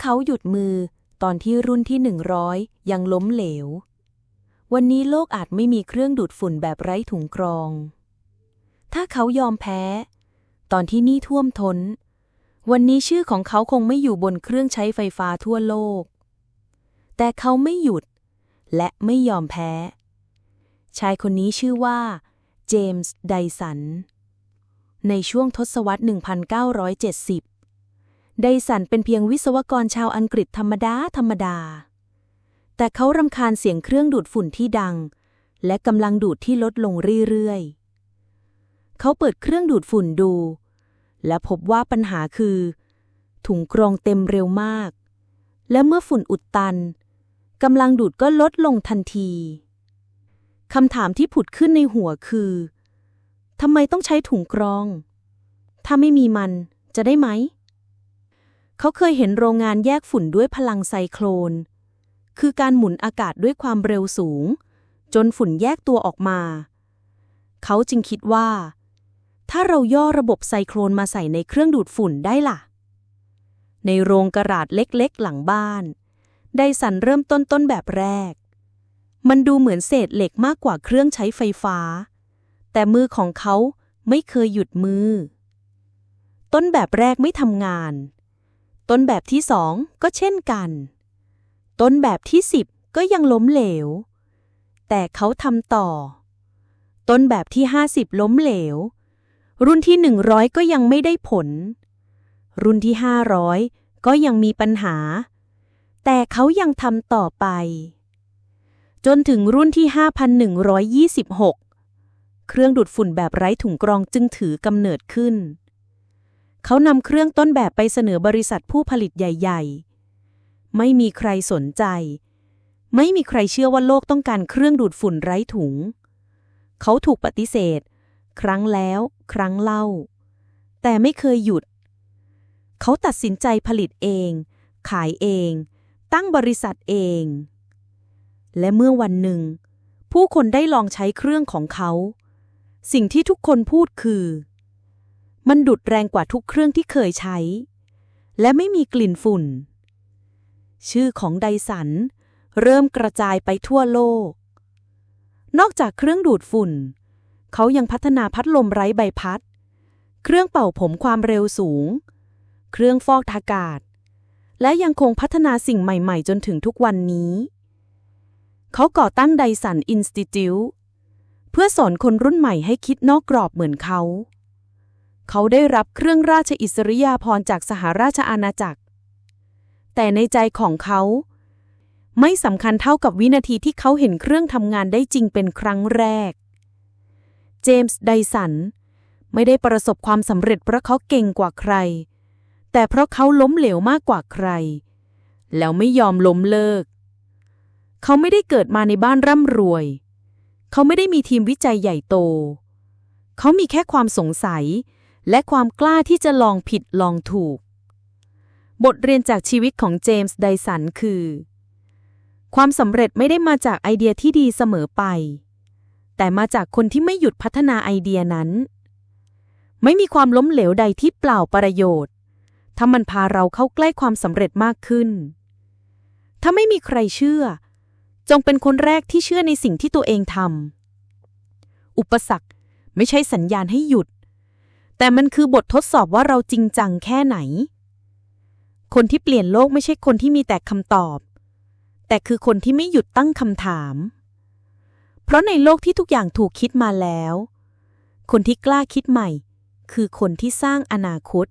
เขาหยุดมือตอนที่รุ่นที่หนึ่งร้อยยังล้มเหลว วันนี้โลกอาจไม่มีเครื่องดูดฝุ่นแบบไร้ถุงกรอง ถ้าเขายอมแพ้ ตอนที่นี่ท่วมท้น วันนี้ชื่อของเขาคงไม่อยู่บนเครื่องใช้ไฟฟ้าทั่วโลก แต่เขาไม่หยุด และไม่ยอมแพ้ ชายคนนี้ชื่อว่า เจมส์ ไดสัน ในช่วงทศวรรษ 1970 ไดสันเป็นเพียงวิศวกรชาวอังกฤษธรรมดา ธรรมดา แต่เขารำคาญเสียงเครื่องดูดฝุ่นที่ดัง และกำลังดูดที่ลดลงเรื่อยๆ เขาเปิดเครื่องดูดฝุ่นดู และพบว่าปัญหาคือ ถุงกรองเต็มเร็วมาก และเมื่อฝุ่นอุดตันกำลังดูดก็ลดลงทันทีคำถามที่ผุดขึ้นในหัวคือทำไมต้องใช้ถุงกรอง ถ้าไม่มีมันจะได้ไหม เขาเคยเห็นโรงงานแยกฝุ่นด้วยพลังไซโครนคือการหมุนอากาศด้วยความเร็วสูง จนฝุ่นแยกตัวออกมา เขาจึงคิดว่า ถ้าเราย่อระบบไซโครนมาใส่ในเครื่องดูดฝุ่นได้ล่ะ ในโรงกระดาษเล็กๆ หลังบ้าน ไดสันเริ่มต้นต้นแบบแรก มันดูเหมือนเศษเหล็กมากกว่าเครื่องใช้ไฟฟ้า แต่มือของเขาไม่เคยหยุดมือ ต้นแบบแรกไม่ทำงาน ต้นแบบที่สองก็เช่นกัน ต้นแบบที่สิบก็ยังล้มเหลว แต่เขาทำต่อ ต้นแบบที่ห้าสิบล้มเหลว รุ่นที่หนึ่งร้อยก็ยังไม่ได้ผล รุ่นที่ห้าร้อยก็ยังมีปัญหา แต่เขายังทำต่อไป จนถึงรุ่นที่ 5,126 เครื่องดูดฝุ่นแบบไร้ถุงกรองจึงถือกำเนิดขึ้น เขานำเครื่องต้นแบบไปเสนอบริษัทผู้ผลิตใหญ่ ๆ ไม่มีใครสนใจ ไม่มีใครเชื่อว่าโลกต้องการเครื่องดูดฝุ่นไร้ถุง เขาถูกปฏิเสธ ครั้งแล้วครั้งเล่า แต่ไม่เคยหยุด เขาตัดสินใจผลิตเอง ขายเอง ตั้งบริษัทเอง และเมื่อวันหนึ่ง ผู้คนได้ลองใช้เครื่องของเขา สิ่งที่ทุกคนพูดคือ มันดุดแรงกว่าทุกเครื่องที่เคยใช้ และไม่มีกลิ่นฝุ่น ชื่อของไดสัน เริ่มกระจายไปทั่วโลก นอกจากเครื่องดูดฝุ่น เขายังพัฒนาพัดลมไร้ใบพัด เครื่องเป่าผมความเร็วสูง เครื่องฟอกอากาศ และยังคงพัฒนาสิ่งใหม่ๆ จนถึงทุกวันนี้ เขาก่อตั้งไดสันอินสติทิวเพื่อสอนคนรุ่นใหม่ให้คิดนอกกรอบเหมือนเขา เขาได้รับเครื่องราชอิสริยาภรณ์จากสหราชอาณาจักร แต่ในใจของเขา ไม่สำคัญเท่ากับวินาทีที่เขาเห็นเครื่องทำงานได้จริงเป็นครั้งแรก เจมส์ไดสันไม่ได้ประสบความสำเร็จเพราะเขาเก่งกว่าใคร แต่เพราะเขาล้มเหลวมากกว่าใคร แล้วไม่ยอมล้มเลิก เขาไม่ได้เกิดมาในบ้านร่ำรวย เขาไม่ได้มีทีมวิจัยใหญ่โต เขามีแค่ความสงสัย และความกล้าที่จะลองผิดลองถูก บทเรียนจากชีวิตของเจมส์ไดสันคือ ความสำเร็จไม่ได้มาจากไอเดียที่ดีเสมอไป แต่มาจากคนที่ไม่หยุดพัฒนาไอเดียนั้น ไม่มีความล้มเหลวใดที่เปล่าประโยชน์ ถ้ามันพาเราเข้าใกล้ความสำเร็จมากขึ้น ถ้าไม่มีใครเชื่อ จงเป็นคนแรกที่เชื่อในสิ่งที่ตัวเองทำอุปสรรคไม่ใช่สัญญาณให้หยุด แต่มันคือบททดสอบว่าเราจริงจังแค่ไหน คนที่เปลี่ยนโลกไม่ใช่คนที่มีแต่คำตอบ แต่คือคนที่ไม่หยุดตั้งคำถาม เพราะในโลกที่ทุกอย่างถูกคิดมาแล้ว คนที่กล้าคิดใหม่ คือคนที่สร้างอนาคต